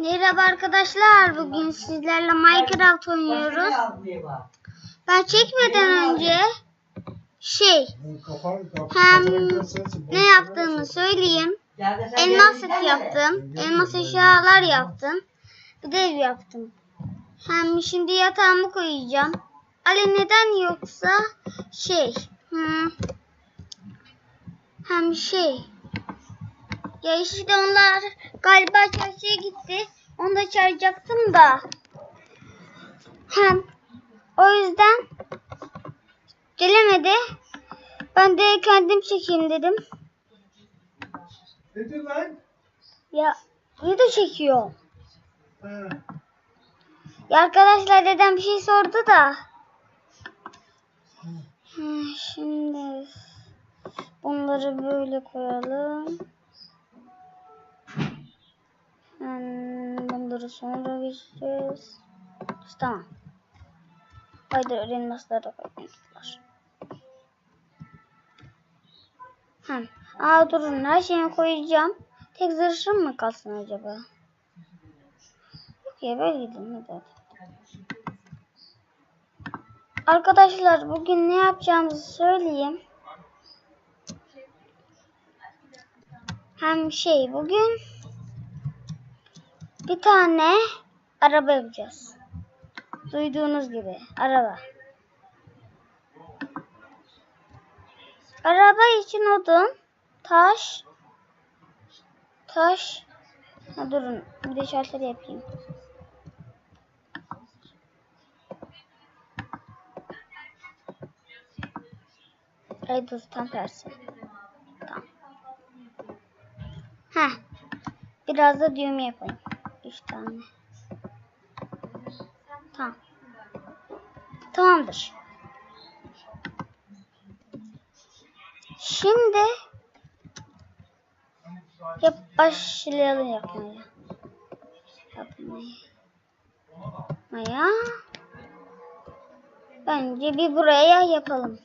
Merhaba arkadaşlar. Bugün sizlerle Minecraft oynuyoruz. Ben çekmeden önce şey hem ne yaptığımı söyleyeyim. Elmas set yaptım. Elmas eşyalar yaptım. Bir de ev yaptım. Hem şimdi yatağımı koyacağım. Ali neden yoksa şey hem şey ya işte onlar galiba çarşıya gitti. Onu da çağıracaktım da. Hem o yüzden gelemedi. Ben de kendim çekeyim dedim. Ne diyor lan? Ya video çekiyor. Ha. Ya arkadaşlar dedem bir şey sordu da. Ha, Şimdi bunları böyle koyalım. Bunları sonra geçeceğiz. Tamam. Haydi elmasları da koyuyorlar. Hem. Aa durun her şeyi koyacağım. Tek zırhım mı kalsın acaba? Yok ya böyle gidin hadi. Arkadaşlar bugün ne yapacağımızı söyleyeyim. Hem şey bugün bir tane araba yapacağız. Duyduğunuz gibi araba. Araba için odun, taş, taş. Ha, durun bir de şalter yapayım. Ay dur tam tersi. Tamam. Heh. Biraz da düğme yapayım. Tamam. Tamamdır. Şimdi yap başlayalım. Yapmaya. Yapmaya. Bence bir buraya yapalım.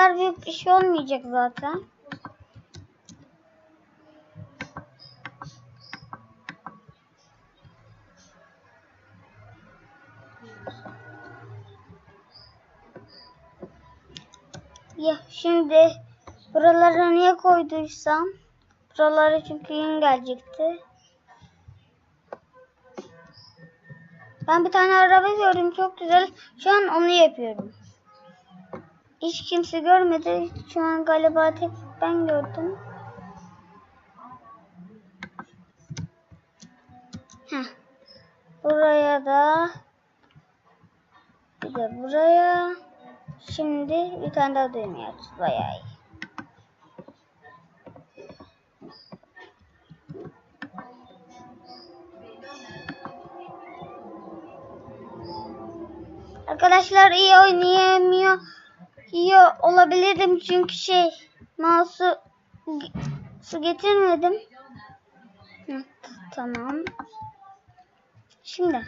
Kadar büyük bir şey olmayacak zaten. Ya şimdi buralara niye koyduysam buralara çünkü yün gelecekti. Ben bir tane araba gördüm çok güzel. Şu an onu yapıyorum. Hiç kimse görmedi. Şu an galiba tek ben gördüm. Heh. Buraya da bir de buraya. Şimdi bir tane daha düğme yapacağız. Bayağı iyi. Arkadaşlar iyi oynayamıyor. İyi olabilirim çünkü şey mouse'u su getirmedim. Tamam. Şimdi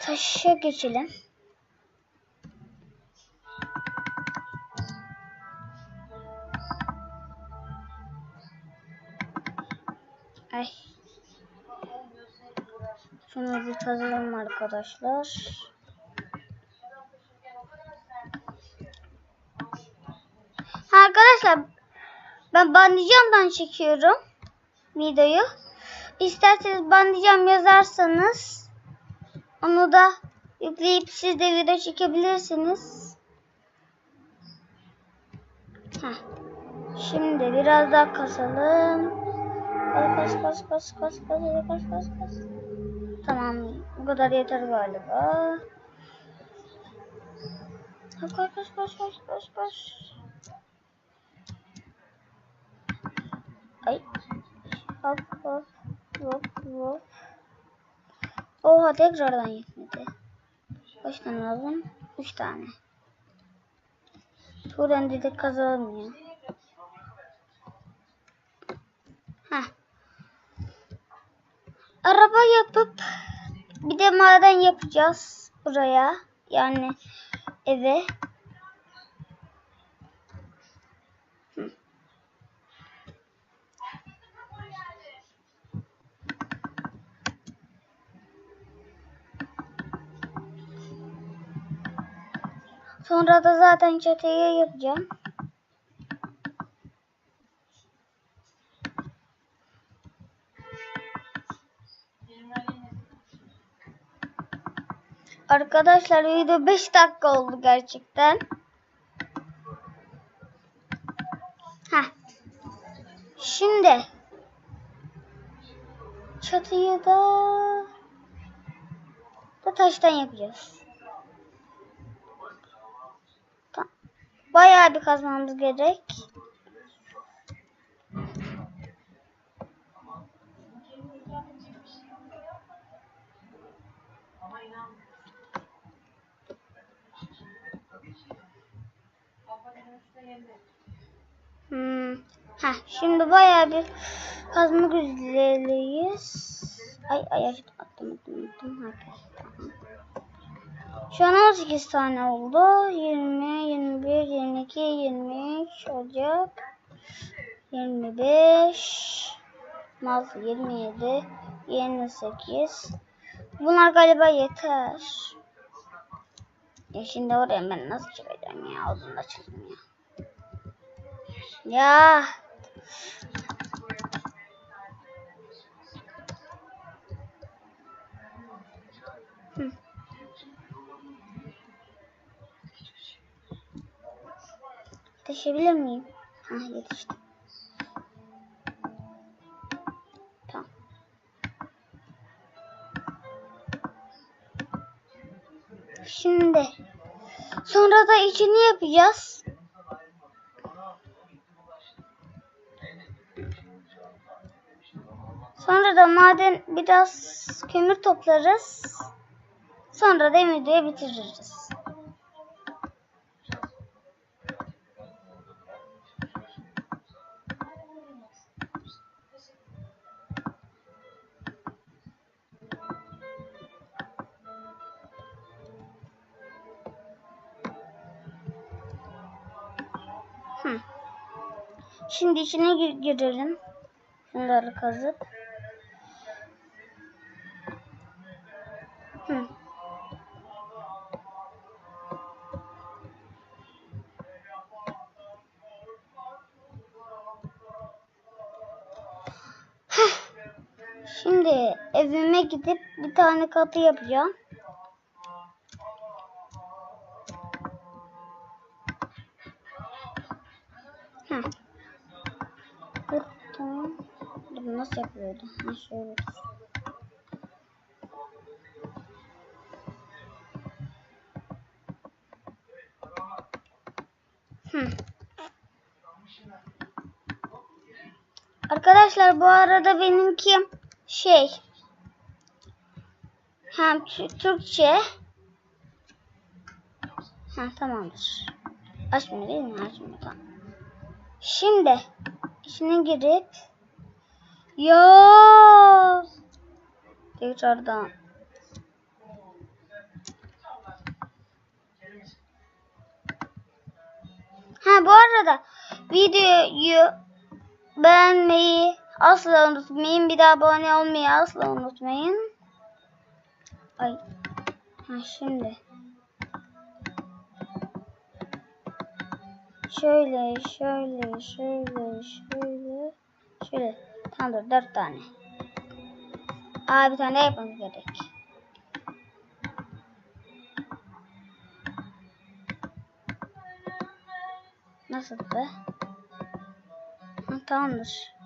taşa geçelim. Ay. Şunu bir kazalım arkadaşlar. Arkadaşlar ben bandicamdan çekiyorum videoyu. İsterseniz bandicam yazarsanız onu da yükleyip siz de video çekebilirsiniz. Heh. Şimdi biraz daha kasalım. Kas kas kas kas kas kas kas kas. Tamam bu kadar yeter galiba. Koş koş koş koş koş koş. Ay. Hop hop hop hop. Oha tekrardan yetmedi. Kaç tane lazım? Üç tane. Buradan dedik kazalım ya. Heh. Araba yapıp bir de maden yapacağız buraya. Yani eve. Sonra da zaten çatıya yapacağım. Arkadaşlar video 5 dakika oldu gerçekten. Heh. Şimdi çatıyı da da taştan yapacağız. Bayağı bir kazmamız gerek. Hmm. Heh, şimdi bayağı bir kazma güzeliyiz. Ay ay attım attım attım. Tamam. Şu an 18 tane oldu. 20, 21, 22, 23 olacak. 25 26, 27 28 Bunlar galiba yeter. Ya şimdi oraya ben nasıl çıkacağım ya? Odunla çıktım ya. Ya. Yetişebilir miyim? Ha yetiştim. Tamam. Şimdi sonra da içini yapacağız. Sonra da maden biraz kömür toplarız. Sonra da videoyu bitiririz. Şimdi içine gir girelim. Bunları kazıp. Hı. Şimdi evime gidip bir tane kapı yapacağım. Heh. Tamam. Dur, nasıl yapıyordu? Ha, şöyle. Hı. Arkadaşlar bu arada benimki şey hem Türkçe ha tamamdır. Açmıyor değil mi? Açmıyor tamam. Şimdi içine girip ya tekrardan Ha bu arada videoyu beğenmeyi asla unutmayın. Bir daha abone olmayı asla unutmayın. Ay. Ha şimdi. Şöyle, şöyle, şöyle, şöyle, şöyle. Tamam dur, dört tane. Aa bir tane yapmamız gerek. Nasıldı? Ha, tamamdır.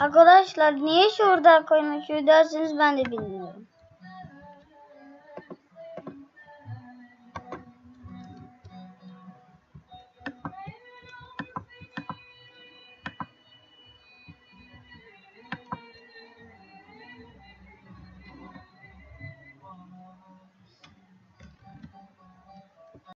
Arkadaşlar niye şurada konuşuyor derseniz ben de bilmiyorum.